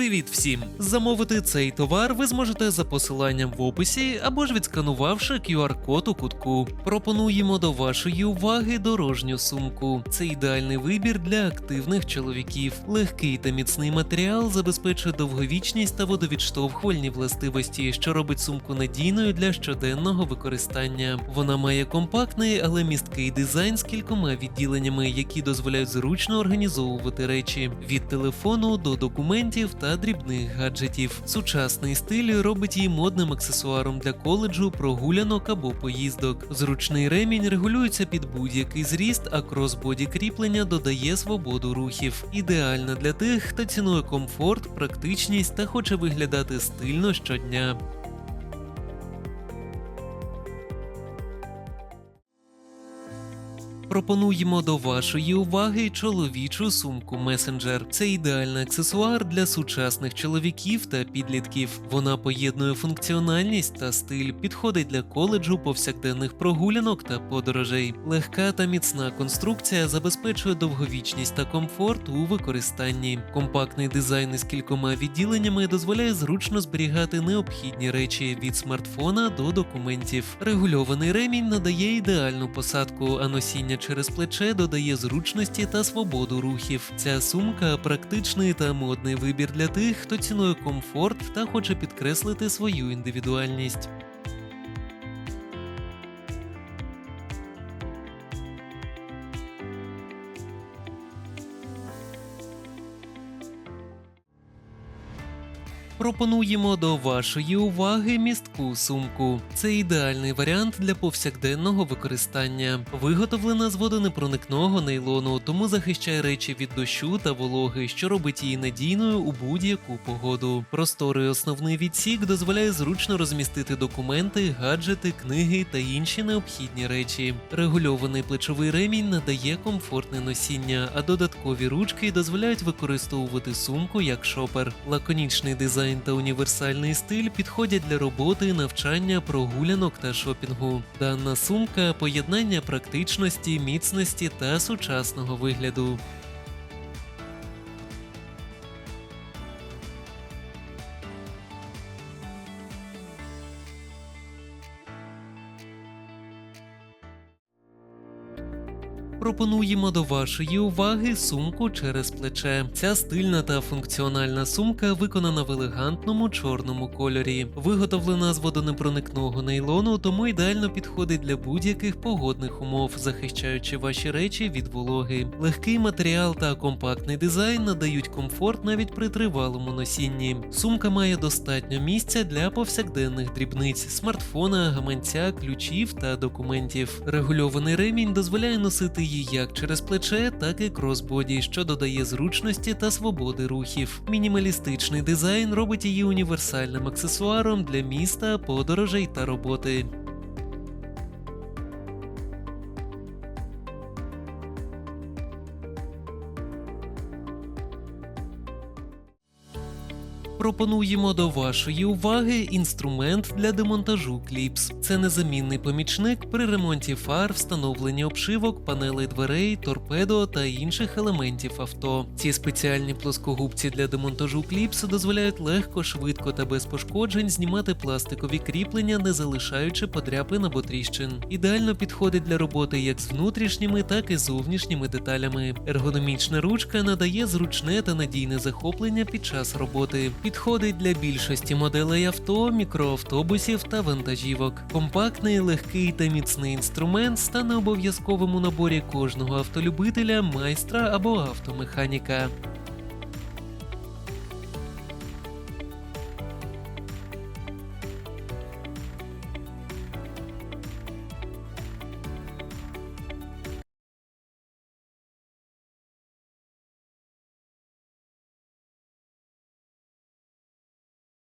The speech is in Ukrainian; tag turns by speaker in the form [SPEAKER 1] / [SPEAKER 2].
[SPEAKER 1] Привіт всім! Замовити цей товар ви зможете за посиланням в описі або ж відсканувавши QR-код у кутку. Пропонуємо до вашої уваги дорожню сумку. Це ідеальний вибір для активних чоловіків. Легкий та міцний матеріал забезпечує довговічність та водовідштовхувальні властивості, що робить сумку надійною для щоденного використання. Вона має компактний, але місткий дизайн з кількома відділеннями, які дозволяють зручно організовувати речі від телефону до документів та дрібних гаджетів. Сучасний стиль робить її модним аксесуаром для коледжу, прогулянок або поїздок. Зручний ремінь регулюється під будь-який зріст, а кросбоді кріплення додає свободу рухів. Ідеальна для тих, хто цінує комфорт, практичність та хоче виглядати стильно щодня. Пропонуємо до вашої уваги чоловічу сумку месенджер. Це ідеальний аксесуар для сучасних чоловіків та підлітків. Вона поєднує функціональність та стиль, підходить для коледжу, повсякденних прогулянок та подорожей. Легка та міцна конструкція забезпечує довговічність та комфорт у використанні. Компактний дизайн із кількома відділеннями дозволяє зручно зберігати необхідні речі від смартфона до документів. Регульований ремінь надає ідеальну посадку, а носіння через плече додає зручності та свободу рухів. Ця сумка практичний та модний вибір для тих, хто цінує комфорт та хоче підкреслити свою індивідуальність. Пропонуємо до вашої уваги містку сумку. Це ідеальний варіант для повсякденного використання. Виготовлена з водонепроникного нейлону, тому захищає речі від дощу та вологи, що робить її надійною у будь-яку погоду. Просторий основний відсік дозволяє зручно розмістити документи, гаджети, книги та інші необхідні речі. Регульований плечовий ремінь надає комфортне носіння, а додаткові ручки дозволяють використовувати сумку як шопер. Лаконічний дизайн та універсальний стиль підходять для роботи, навчання, прогулянок та шопінгу. Дана сумка поєднання практичності, міцності та сучасного вигляду. Пропонуємо до вашої уваги сумку через плече. Ця стильна та функціональна сумка виконана в елегантному чорному кольорі, виготовлена з водонепроникного нейлону, тому ідеально підходить для будь-яких погодних умов, захищаючи ваші речі від вологи. Легкий матеріал та компактний дизайн надають комфорт навіть при тривалому носінні. Сумка має достатньо місця для повсякденних дрібниць, смартфона, гаманця, ключів та документів. Регульований ремінь дозволяє носити її як через плече, так і кросбоді, що додає зручності та свободи рухів. Мінімалістичний дизайн робить її універсальним аксесуаром для міста, подорожей та роботи. Пропонуємо до вашої уваги інструмент для демонтажу кліпс. Це незамінний помічник при ремонті фар, встановленні обшивок, панелей дверей, торпедо та інших елементів авто. Ці спеціальні плоскогубці для демонтажу кліпс дозволяють легко, швидко та без пошкоджень знімати пластикові кріплення, не залишаючи подряпин або тріщин. Ідеально підходить для роботи як з внутрішніми, так і зовнішніми деталями. Ергономічна ручка надає зручне та надійне захоплення під час роботи. Підходить для більшості моделей авто, мікроавтобусів та вантажівок. Компактний, легкий та міцний інструмент стане обов'язковим у наборі кожного автолюбителя, майстра або автомеханіка.